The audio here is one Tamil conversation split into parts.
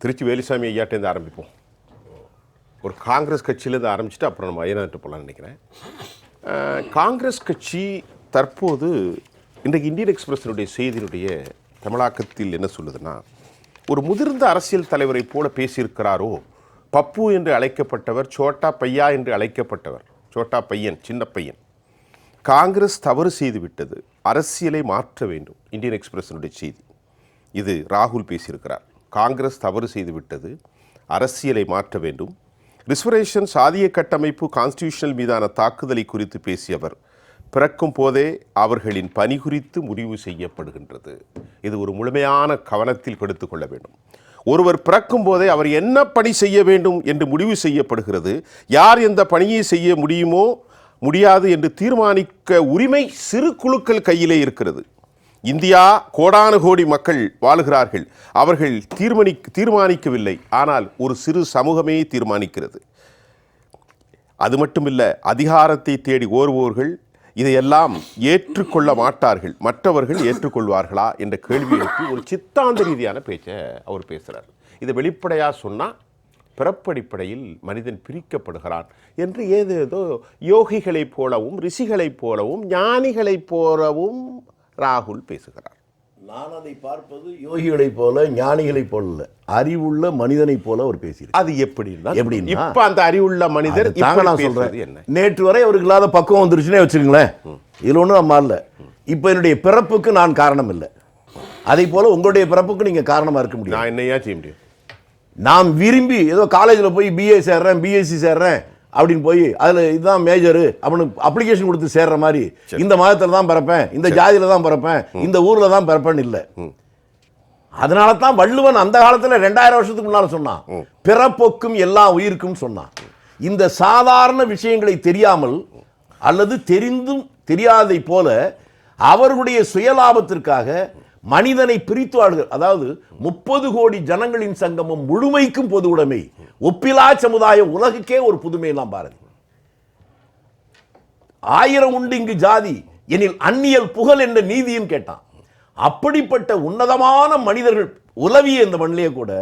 திருச்சி வேலுசாமி ஐயாட்டேருந்து ஆரம்பிப்போம். ஒரு காங்கிரஸ் கட்சியிலேருந்து ஆரம்பிச்சுட்டு அப்புறம் நம்ம ஐயனாட்டு போகலான்னு நினைக்கிறேன். காங்கிரஸ் கட்சி தற்போது இன்றைக்கு இந்தியன் எக்ஸ்பிரஸினுடைய செய்தியினுடைய தமிழாக்கத்தில் என்ன சொல்லுதுன்னா ஒரு முதிர்ந்த அரசியல் தலைவரை போல பேசியிருக்கிறாரோ பப்பு என்று அழைக்கப்பட்டவர் சோட்டா பையா என்று அழைக்கப்பட்டவர் சோட்டா பையன் சின்ன பையன் காங்கிரஸ் தவறு செய்து விட்டது அரசியலை மாற்ற வேண்டும் இந்தியன் எக்ஸ்பிரஸினுடைய செய்தி. இது ராகுல் பேசியிருக்கிறார். காங்கிரஸ் தவறு செய்துவிட்டது அரசியலை மாற்ற வேண்டும். ரிசர்வேஷன் சாதிய கட்டமைப்பு கான்ஸ்டியூஷனல் மீதான தாக்குதலை குறித்து பேசியவர் பிறக்கும் போதே அவர்களின் பணி குறித்து முடிவு செய்யப்படுகின்றது. இது ஒரு முழுமையான கவனத்தில் எடுத்துக் கொள்ள வேண்டும். ஒருவர் பிறக்கும் போதே அவர் என்ன பணி செய்ய வேண்டும் என்று முடிவு செய்யப்படுகிறது யார் எந்த பணியை செய்ய முடியுமோ முடியாது என்று தீர்மானிக்க உரிமை சிறு குழுக்கள் கையிலே இருக்கிறது. இந்தியா கோடானு கோடி மக்கள் வாழுகிறார்கள். அவர்கள் தீர்மானி தீர்மானிக்கவில்லை. ஆனால் ஒரு சிறு சமூகமே தீர்மானிக்கிறது. அது மட்டுமில்ல அதிகாரத்தை தேடி ஓர்வோர்கள் இதையெல்லாம் ஏற்றுக்கொள்ள மாட்டார்கள். மற்றவர்கள் ஏற்றுக்கொள்வார்களா என்ற கேள்வி எழுப்பி ஒரு சித்தாந்த ரீதியான பேச்சை அவர் பேசுகிறார் இதை வெளிப்படையாக சொன்னால் பிறப்படிப்படையில் மனிதன் பிரிக்கப்படுகிறான் என்று ஏதேதோ யோகிகளைப் போலவும் ரிஷிகளைப் போலவும் ஞானிகளைப் போலவும் ராகுல் பேசுகிறார். நான் அதை பார்ப்பது யோகிகளைப் போல ஞானிகளைப் போல. அறிவுள்ள மனிதனைப் போல அவர் பேசியிருக்கார் அது எப்படின்னா எப்படின்னா? இப்ப அந்த அறிவுள்ள மனிதர் தாங்க நான் சொல்றேன். என்ன? நேற்று வரை அவருக்கு இல்லாத பக்குவம் வந்துருச்சுன்னே வச்சுக்கோங்களேன். இதுல ஒன்றும் நம்ம இல்ல இப்போ என்னுடைய பிறப்புக்கு நான் காரணம் இல்லை. அதே போல உங்களுடைய பிறப்புக்கு நீங்க காரணமா இருக்க முடியும் நான் என்னையா செய்ய முடியும்? நாம் விரும்பி ஏதோ காலேஜில் போய் பிஏ சேர்றேன் பிஎஸ்சி சேர்றேன் அப்படின்னு போய் அதில் இதுதான் மேஜரு அப்படின்னு அப்ளிகேஷன் கொடுத்து சேர்ற மாதிரி இந்த மதத்தில் தான் பிறப்பேன் இந்த ஜாதியில தான் பிறப்பேன் இந்த ஊரில் தான் பிறப்பேன்னு இல்லை. அதனால தான் வள்ளுவன் அந்த காலத்தில் ரெண்டாயிரம் வருஷத்துக்கு முன்னால் சொன்னான். பிறப்பொக்கும் எல்லா உயிருக்கும் சொன்னான். இந்த சாதாரண விஷயங்களை தெரியாமல் அல்லது தெரிந்தும் தெரியாதை போல அவர்களுடைய சுயலாபத்திற்காக மனிதனை பிரித்து ஆளுகள் அதாவது முப்பது கோடி ஜனங்களின் சங்கமம் முழுமைக்கும் பொது உடைமை. ஒப்பிலா சமுதாய உலகுக்கே ஒரு புதுமையெல்லாம் பாரதி. ஆயிரம் உண்டு இங்கு ஜாதி எனில் அந்நியல் புகழ் என்ற நீதியும் கேட்டான். அப்படிப்பட்ட உன்னதமான மனிதர்கள் உலவிய இந்த மண்ணிலே கூட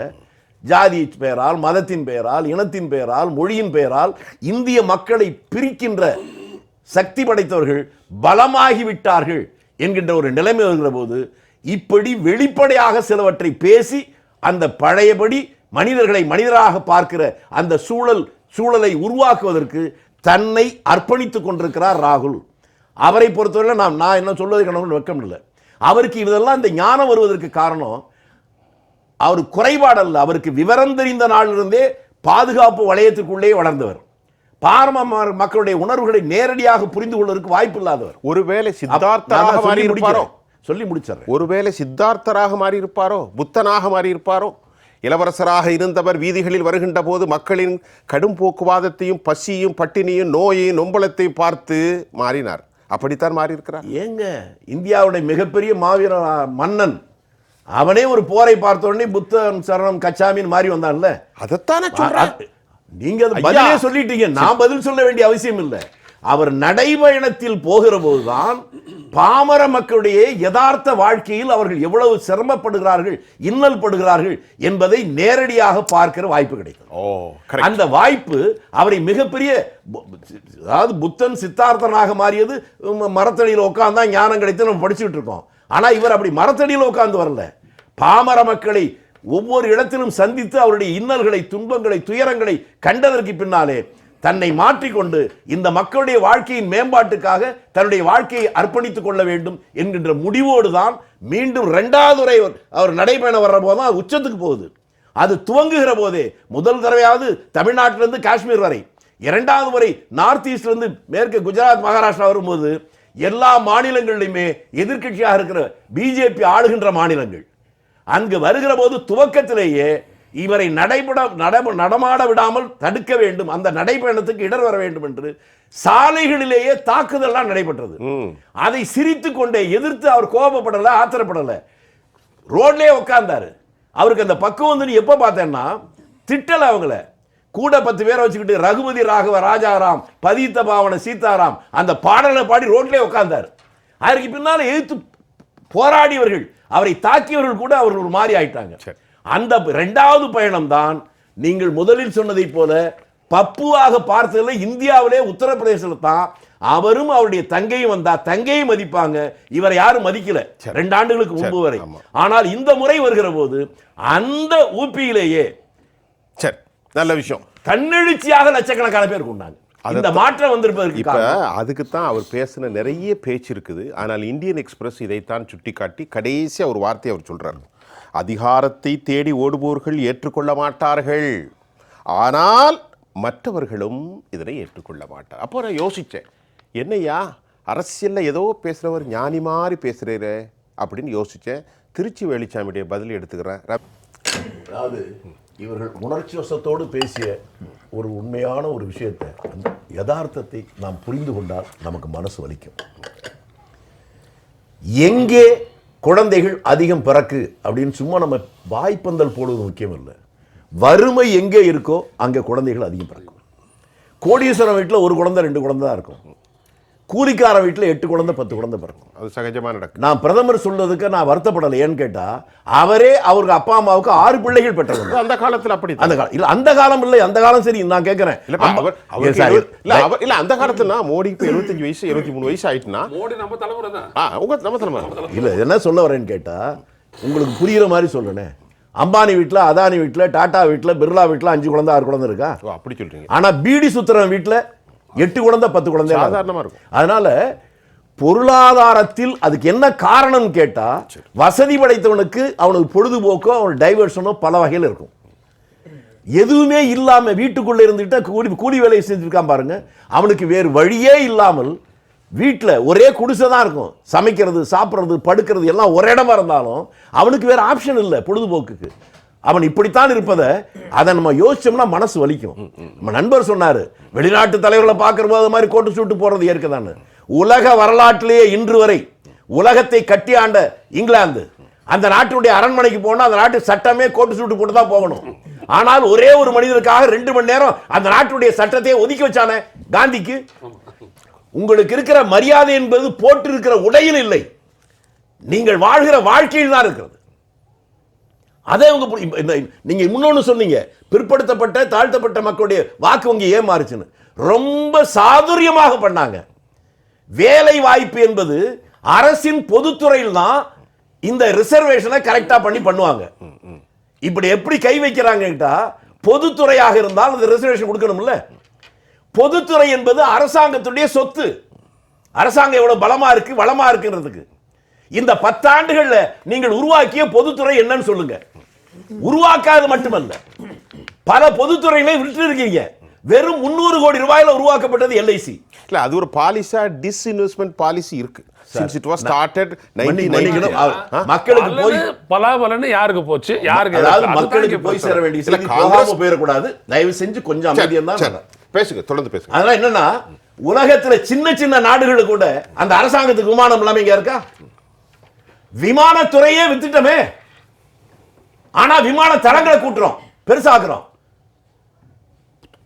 ஜாதி பெயரால் மதத்தின் பெயரால் இனத்தின் பெயரால் மொழியின் பெயரால் இந்திய மக்களை பிரிக்கின்ற சக்தி படைத்தவர்கள் பலமாகிவிட்டார்கள் என்கின்ற ஒரு நிலைமை வருகிற போது இப்படி வெளிப்படையாக சிலவற்றை பேசி அந்த பழையபடி மனிதர்களை மனிதராக பார்க்கிற அந்த சூழல் சூழலை உருவாக்குவதற்கு தன்னை அர்ப்பணித்துக் கொண்டிருக்கிறார் ராகுல். அவரை பொறுத்தவரை நாம் நான் என்ன சொல்வது கணவன் வெக்கம் இல்லை அவருக்கு இதெல்லாம் இந்த ஞானம் வருவதற்கு காரணம் அவர் குறைபாடல்ல அவருக்கு விவரம் தெரிந்த நாளிலிருந்தே பாதுகாப்பு வளையத்திற்குள்ளே வளர்ந்தவர். பாரம மக்களுடைய உணர்வுகளை நேரடியாக புரிந்து கொள்வதற்கு வாய்ப்பு இல்லாதவர். ஒருவேளை நான் சித்தார்த்தராக சொல்லி முடிச்சிடுறேன். ஒருவேளை சித்தார்த்தராக மாறி இருப்பாரோ புத்தனாக மாறி இருப்பாரோ இளவரசராக இருந்தவர் வீதிகளில் வருகின்ற போது மக்களின் கடும் போக்குவாதத்தையும் பசியும் பட்டினியும் நோயையும் நொம்பலத்தையும் பார்த்து மாறினார். அப்படித்தான் மாறி இருக்கிறார் ஏங்க இந்தியாவுடைய மிகப்பெரிய மாவீர மன்னன் அவனே ஒரு போரை பார்த்த உடனே புத்தன் சரணம் கச்சாமின்னு மாறி வந்தான்ல. அதைத்தானே நீங்க. பதிலே சொல்லிட்டீங்க. நான் பதில் சொல்ல வேண்டிய அவசியம் இல்லை. அவர் நடைபயணத்தில் போகிற போதுதான் பாமர மக்களுடைய யதார்த்த வாழ்க்கையில் அவர்கள் எவ்வளவு சிரமப்படுகிறார்கள் இன்னல் படுகிறார்கள் என்பதை நேரடியாக பார்க்கிற வாய்ப்பு கிடைக்கும் அந்த வாய்ப்பு அவரை மிகப்பெரிய அதாவது புத்தன் சித்தார்த்தனாக மாறியது மரத்தடியில் உட்கார்ந்தா ஞானம் கிடைத்து நம்ம படிச்சுட்டு இருக்கோம். ஆனா இவர் அப்படி மரத்தடியில் உட்கார்ந்து வரல. பாமர மக்களை ஒவ்வொரு இடத்திலும் சந்தித்து அவருடைய இன்னல்களை துன்பங்களை துயரங்களை கண்டதற்கு பின்னாலே தன்னை மாற்றிக்கொண்டு இந்த மக்களுடைய வாழ்க்கையின் மேம்பாட்டுக்காக தன்னுடைய வாழ்க்கையை அர்ப்பணித்துக் கொள்ள வேண்டும் என்கின்ற முடிவோடு தான் மீண்டும் ரெண்டாவது முறை அவர்- நடைபயணம் வர்ற போது தான் உச்சத்துக்கு போகுது. அது துவங்குகிற போதே முதல் தடவையாவது தமிழ்நாட்டிலிருந்து காஷ்மீர் வரை இரண்டாவது முறை நார்த் ஈஸ்ட்லேருந்து மேற்கு குஜராத் மகாராஷ்டிரா வரும்போது எல்லா மாநிலங்களிலுமே எதிர்க்கட்சியாக இருக்கிற பிஜேபி ஆளுகின்ற மாநிலங்கள். அங்கு வருகிற போது துவக்கத்திலேயே இவரை நடைபெற நட- நடமாட விடாமல் தடுக்க வேண்டும். அந்த நடைபயணத்துக்கு இடர் வர வேண்டும் என்று சாலைகளிலேயே தாக்குதல்லாம் நடைபெற்றது. அதை சிரித்துக் கொண்டே எதிர்த்து அவர் கோபப்படல ஆத்திரப்படல. ரோட்லயே உட்கார்ந்தாரு அவருக்கு அந்த பக்குவம் வந்து நீ எப்போ பார்த்தேன்னா திட்டல அவங்கள. கூட பத்து பேரை வச்சுக்கிட்டு ரகுபதி ராகவ ராஜாராம் பதித்த பாவன சீதாராம் அந்த பாடலை பாடி ரோட்லயே உட்கார்ந்தாரு அதற்கு பின்னால எதிர்த்து போராடியவர்கள் அவரை தாக்கியவர்கள் கூட அவர் ஒரு மாதிரி ஆயிட்டாங்க. அந்த இரண்டாவது பயணம் தான் நீங்கள் முதலில் சொன்னதைப் போல பப்புவாக பார்த்ததுல இந்தியாவிலே உத்தரப்பிரதேசத்தில் தான் அவரும் அவருடைய தங்கையும் வந்தா தங்கையை மதிப்பாங்க. இவரை யாரும் மதிக்கல. ரெண்டு ஆண்டுகளுக்கு முன்பு வரை. ஆனால் இந்த முறை வருகிற போது அந்த ஊப்பியிலேயே சரி. நல்ல விஷயம். தன்னெழுச்சியாக லட்சக்கணக்கான பேர் கொண்டாங்க. இந்த மாற்றம் வந்திருப்பதற்கு இப்ப அதுக்கு தான் அவர் பேசின நிறைய பேச்சு இருக்குது. ஆனால் இந்தியன் எக்ஸ்பிரஸ் இதைத்தான் சுட்டிக்காட்டி கடைசியா ஒரு வார்த்தை அவர் சொல்றாரு. அதிகாரத்தை தேடி ஓடுபவர்கள் ஏற்றுக்கொள்ள மாட்டார்கள். ஆனால் மற்றவர்களும் இதனை ஏற்றுக்கொள்ள மாட்டார். அப்போ நான் யோசிச்சேன் என்னையா அரசியல்ல ஏதோ பேசுறவர் ஞானி மாதிரி பேசுறீரே அப்படின்னு யோசிச்சேன். திருச்சி வேலுச்சாமியுடைய பதில் எடுத்துக்கிறேன். அதாவது இவர்கள் உணர்ச்சி வசத்தோடு பேசிய ஒரு உண்மையான ஒரு விஷயத்தை அந்த யதார்த்தத்தை நாம் புரிந்து கொண்டால் நமக்கு மனசு வலிக்கும். எங்கே குழந்தைகள் அதிகம் பிறக்கு அப்படின்னு சும்மா நம்ம வாய்ப்பந்தல் போடுவது முக்கியம் இல்லை வறுமை எங்கே இருக்கோ அங்கே குழந்தைகள் அதிகம் பிறக்கும். கோடீஸ்வரம் வீட்டில் ஒரு குழந்தை ரெண்டு குழந்தை தான் இருக்கும். கூலிக்கார வீட்டில் எட்டு குழந்தை பத்து குழந்தை பிறக்கும். அது சகஜமா நடக்கும் நான் பிரதமர் சொல்றதுக்கு நான் வருத்தப்படலை. ஏன்னு கேட்டா அவரே அவருக்கு அப்பா அம்மாவுக்கு ஆறு பிள்ளைகள் பெற்றவங்க அந்த காலத்துல அப்படி அந்த காலம் இல்ல அந்த காலம் இல்லை அந்த காலம் சரி நான் கேட்கிறேன் இல்ல அவர் இல்ல அந்த காலத்துல மோடிக்கு இப்போ எழுபத்தஞ்சு வயசு எழுபத்தி மூணு வயசு ஆயிட்டுனா மோடி நம்ம தலைமுறை தான். ஆ உங்க நம்ம தலைமை இல்ல என்ன சொல்ல வரேன்னு கேட்டா உங்களுக்கு புரியுற மாதிரி சொல்லுனே அம்பானி வீட்ல அதானி வீட்ல டாடா வீட்ல பிர்லா வீட்ல அஞ்சு குழந்தை ஆறு குழந்தை இருக்கா? அப்படி சொல்றீங்க. ஆனா பீடி சுத்துறவன் வீட்ல எட்டு குழந்தை பத்து குழந்தை எல்லாம் இருக்கும். அதனால பொருளாதாரத்தில் அதுக்கு என்ன காரணம் கேட்டா வசதி படைத்தவனுக்கு அவனுக்கு பொழுதுபோக்கோ அவனுக்கு டைவர்ஷனோ பல வகையில் இருக்கும். எதுவுமே இல்லாம வீட்டுக்குள்ள இருந்துட்டு கூலி கூலி வேலையை செஞ்சிருக்கான் பாருங்க. அவனுக்கு வேறு வழியே இல்லாமல் வீட்டில் ஒரே குடிசை தான் இருக்கும். சமைக்கிறது சாப்பிட்றது படுக்கிறது எல்லாம் ஒரு இடமா இருந்தாலும் அவனுக்கு வேற ஆப்ஷன் இல்லை பொழுதுபோக்குக்கு. அவன் இப்படித்தான் இருப்பதை அதை நம்ம யோசிச்சோம்னா மனசு வலிக்கும். நம்ம நண்பர் சொன்னார் வெளிநாட்டு தலைவர்களை பார்க்குற போது அது மாதிரி கோட்டு சூட்டு போறது ஏற்கதான்னு உலக வரலாற்றிலேயே இன்று வரை உலகத்தை கட்டி ஆண்ட இங்கிலாந்து அந்த நாட்டுடைய அரண்மனைக்கு போனால் அந்த நாட்டு சட்டமே கோட்டு சூட்டு போட்டு தான் போகணும். ஆனால் ஒரே ஒரு மனிதனுக்காக ரெண்டு மணி நேரம் அந்த நாட்டுடைய சட்டத்தையே ஒதுக்கி வச்சானே காந்திக்கு? உங்களுக்கு இருக்கிற மரியாதை என்பது போட்டிருக்கிற உடையில் இல்லை. நீங்கள் வாழ்கிற வாழ்க்கையில் தான் இருக்கிறது. அதே உங்க நீங்கள் இன்னொன்று இந்த- சொன்னீங்க. பிற்படுத்தப்பட்ட தாழ்த்தப்பட்ட மக்களுடைய வாக்கு வங்கி ஏன் மாறுச்சுன்னு ரொம்ப சாதுரியமாக பண்ணாங்க. வேலை வாய்ப்பு என்பது அரசின் பொதுத்துறையில் தான் இந்த ரிசர்வேஷனை கரெக்டாக பண்ணி பண்ணுவாங்க. இப்படி எப்படி கை வைக்கிறாங்கட்டா பொதுத்துறையாக இருந்தால் அந்த ரிசர்வேஷன் கொடுக்கணும்ல. பொதுத்துறை என்பது அரசாங்கத்துடைய சொத்து. அரசாங்கம் எவ்வளோ பலமா இருக்கு வளமா இருக்குன்றதுக்கு இந்த பத்தாண்டுகளில் நீங்கள் உருவாக்கிய பொதுத்துறை என்னன்னு சொல்லுங்க. உருவாக்காது மட்டுமல்ல. பல பொதுத்துறைகளை விட்டு இருக்கீங்க வெறும் முன்னூறு கோடி ரூபாயில உருவாக்கப்பட்டது எல்ஐசி. இல்ல அது ஒரு பாலிசா டிஸ்இன்வெஸ்ட்மெண்ட் பாலிசி இருக்கு. சின்ஸ் இட் வாஸ் ஸ்டார்டட் மக்களுக்கு போய் பலனு, பலாபலன்னு யாருக்கு போச்சு? யாருக்கு அதாவது மக்களுக்கு போய். சேர வேண்டிய இல்ல, செய்தி காங்கிரஸ்- போயிடக்கூடாது. தயவு செஞ்சு கொஞ்சம் அமைதியா தான் பேசுங்க தொடர்ந்து பேசுங்க. அதனால என்னன்னா உலகத்துல சின்ன சின்ன நாடுகள் கூட அந்த அரசாங்கத்துக்கு விமானம் இல்லாம இங்க இருக்கா? விமானத்துறையே வித்துட்டோமே. ஆனா விமான தளங்களை கூட்டுறோம். பெருசாக்குறோம்.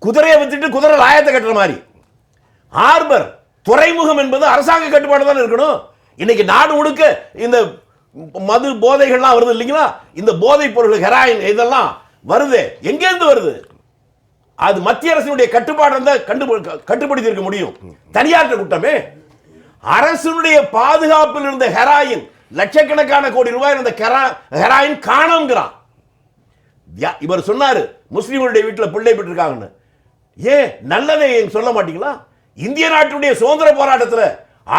குதிரையை வித்துட்டு குதிரை லாயத்தை கட்டுற மாதிரி. ஹார்பர் துறைமுகம் என்பது அரசாங்க கட்டுப்பாடு தான் இருக்கணும். இன்னைக்கு நாடு முழுக்க இந்த மது போதைகள்லாம் வருது இல்லைங்களா? இந்த போதைப் பொருள் ஹெராயின் இதெல்லாம் வருது. எங்கேருந்து வருது? அது மத்திய அரசினுடைய கட்டுப்பாடு இருந்தால் கண்டு கட்டுப்படுத்தி இருக்க முடியும். தனியார்ட்ட கூட்டமே. அரசினுடைய பாதுகாப்பில் இருந்த ஹெராயின் லட்சக்கணக்கான கோடி ரூபாய் இருந்த ஹெராயின் காணோங்கிறான். இவர் சொன்னார் முஸ்லீம்களுடைய வீட்டில் பிள்ளை பெற்றிருக்காங்கன்னு. ஏன் நல்லதை சொல்ல மாட்டீங்களா? இந்திய நாட்டுடைய சுதந்திர போராட்டத்தில்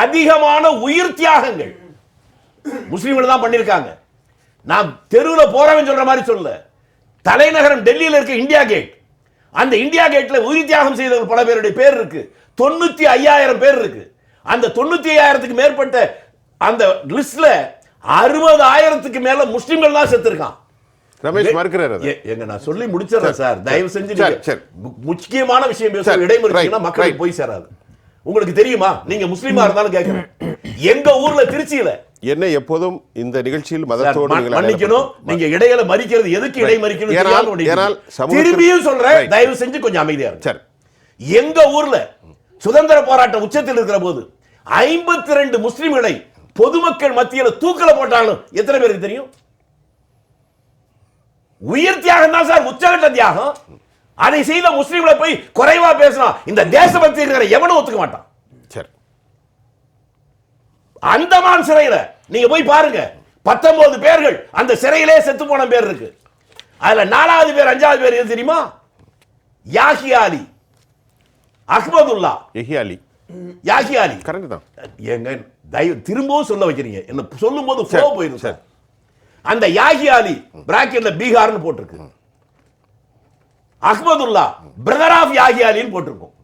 அதிகமான உயிர் தியாகங்கள். முஸ்லீம்கள் தான் பண்ணியிருக்காங்க நான் தெருவில் போறவன் சொல்ற மாதிரி சொல்ல தலைநகரம் டெல்லியில் இருக்க இந்தியா கேட். அந்த இந்தியா கேட்டில் உயிர் தியாகம் செய்தவர்கள் பல பேருடைய பேர் இருக்கு. தொண்ணூத்தி ஐயாயிரம் பேர் இருக்கு. அந்த தொண்ணூத்தி ஐயாயிரத்துக்கு மேற்பட்ட அந்த லிஸ்ட்ல அறுபதாயிரத்துக்கு மேல முஸ்லீம்கள் தான் செத்துருக்கான். ரமேஷ் மறுக்கிறார் எங்க நான் சொல்லி முடிச்சிடறேன் சார் தயவு செஞ்சு முக்கியமான விஷயம் பேச சரி, இடைமறிச்சீங்கன்னா right, மக்களுக்கு. போய் சேராது. உங்களுக்கு தெரியுமா? நீங்க முஸ்லீமா இருந்தாலும் கேட்கிறேன் எங்க ஊர்ல திருச்சியில. என்ன எப்போதும் இந்த நிகழ்ச்சியில் மதத்தோடு மன்னிக்கணும். நீங்க இடையில மறிக்கிறது எதுக்கு இடை மறிக்கணும் திரும்பியும் சொல்றேன். தயவு செஞ்சு கொஞ்சம் அமைதியா சரி. எங்க ஊர்ல சுதந்திர போராட்ட உச்சத்தில் இருக்கிற போது ஐம்பத்தி ரெண்டு முஸ்லிம்களை பொதுமக்கள் மத்தியில தூக்கல போட்டாலும் எத்தனை பேருக்கு தெரியும்? உயிர் தியாகம் தான் சார் உச்சகட்ட தியாகம். அதை செய்த முஸ்லீம்களை போய் குறைவா பேசலாம் இந்த தேசபக்தி இருக்கிற எவனும் ஒத்துக்க மாட்டான். சரி. அந்தமான் சிறையில நீங்க போய் பாருங்க. பத்தொன்பது பேர்கள் அந்த சிறையிலே செத்து போன பேர் இருக்கு. அதுல நாலாவது பேர் அஞ்சாவது பேர் எது தெரியுமா? யாஹி அலி. அஹ்மதுல்லா. எஹி அலி. யாஹி அலி. கரெக்ட் தான். எங்க தயவு திரும்பவும் சொல்ல வைக்கிறீங்க. என்ன சொல்லும் போது போயிடும். சரி. அந்த யாஹி அலி பிராக்கெட்ல பீகார்னு போட்டிருக்கு. அஹ்மதுல்லா பிரதர் ஆஃப் யாஹி அலின்னு போட்டிருக்கும்.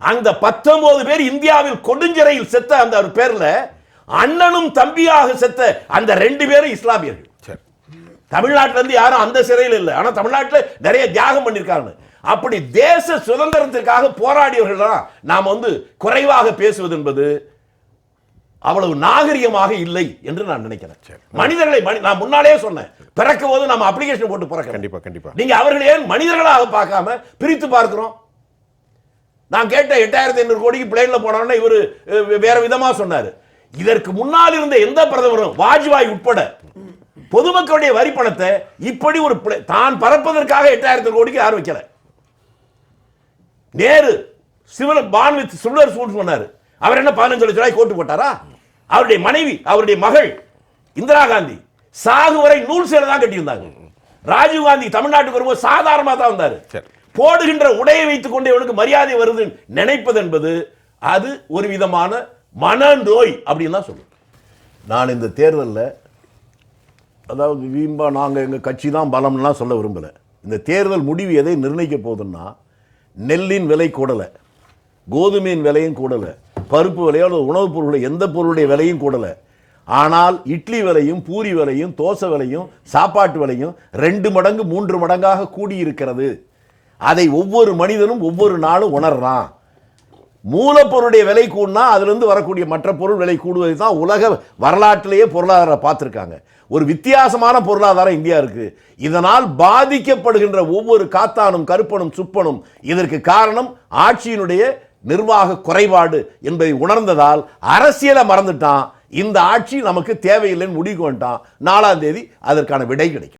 அந்த பத்தொன்பது பேர் இந்தியாவில் கொடுஞ்சிறையில் செத்த அந்த ஒரு பேர்ல அண்ணனும் தம்பியாக செத்த அந்த ரெண்டு பேரும் இஸ்லாமியர்கள். சரி. தமிழ்நாட்டுல இருந்து யாரும் அந்த சிறையில் இல்லை. ஆனா தமிழ்நாட்டுல நிறைய தியாகம் பண்ணிருக்காங்க அப்படி தேச சுதந்திரத்திற்காக போராடியவர்கள் தான் நாம் வந்து குறைவாக பேசுவது என்பது அவ்வளவு நாகரிகமாக இல்லை என்று நான் நினைக்கிறேன். மனிதர்களை மனி- நான் முன்னாலே சொன்னேன். பிறக்கும் போது நம்ம அப்ளிகேஷன் போட்டு பிறக்க கண்டிப்பா கண்டிப்பா. நீங்க அவர்களை ஏன் மனிதர்களாக பார்க்காம பிரித்து பார்க்கிறோம்? நான் கேட்ட எட்டாயிரத்தி ஐநூறு கோடிக்கு பிளேன்ல போனோம்னா இவரு வேற விதமா சொன்னாரு. இதற்கு முன்னால் இருந்த எந்த பிரதமரும் வாஜ்பாய் உட்பட பொதுமக்களுடைய வரி பணத்தை இப்படி ஒரு தான் பறப்பதற்காக எட்டாயிரத்தி கோடிக்கு யாரும் வைக்கல. Nehru civil pan with suit சொன்னாரு. அவர் என்ன பதினஞ்சு லட்சம் ரூபாய் கோட்டு போட்டாரா? அவருடைய மனைவி அவருடைய மகள் இந்திரா காந்தி சாகு வரை நூல் சேலை தான் கட்டியிருந்தாங்க. ராஜீவ் காந்தி தமிழ்நாட்டுக்கு வரும்போது சாதாரணமாக தான் வந்தாரு. சரி. போடுகின்ற உடையை வைத்துக் கொண்டு இவனுக்கு மரியாதை வருது நினைப்பது என்பது அது ஒரு விதமான மனநோய் அப்படின்னு தான் சொல்லுவேன் நான் இந்த தேர்தலில் அதாவது வீம்பா நாங்கள் எங்கள் கட்சி தான் பலம்லாம் சொல்ல விரும்பலை. இந்த தேர்தல் முடிவு எதை நிர்ணயிக்க போகுதுன்னா நெல்லின் விலை கூடலை கோதுமையின் விலையும் கூடலை பருப்பு விலையோ அல்லது உணவுப் பொருளை எந்த பொருளுடைய விலையும் கூடலை. ஆனால் இட்லி விலையும் பூரி விலையும் தோசை விலையும் சாப்பாட்டு விலையும் ரெண்டு மடங்கு மூன்று மடங்காக கூடியிருக்கிறது. அதை ஒவ்வொரு மனிதனும் ஒவ்வொரு நாளும் உணர்றான். மூலப்பொருளுடைய விலை கூடினா அதுலேருந்து வரக்கூடிய மற்ற பொருள் விலை கூடுவது தான் உலக வரலாற்றிலேயே பொருளாதாரம் பார்த்துருக்காங்க. ஒரு வித்தியாசமான பொருளாதாரம் இந்தியா இருக்குது இதனால் பாதிக்கப்படுகின்ற ஒவ்வொரு காத்தானும் கருப்பனும் சுப்பனும் இதற்கு காரணம் ஆட்சியினுடைய நிர்வாக குறைபாடு என்பதை உணர்ந்ததால் அரசியலை மறந்துட்டான். இந்த ஆட்சி நமக்கு தேவையில்லைன்னு முடிவு வந்துட்டான் நாலாம் தேதி அதற்கான விடை கிடைக்கும்.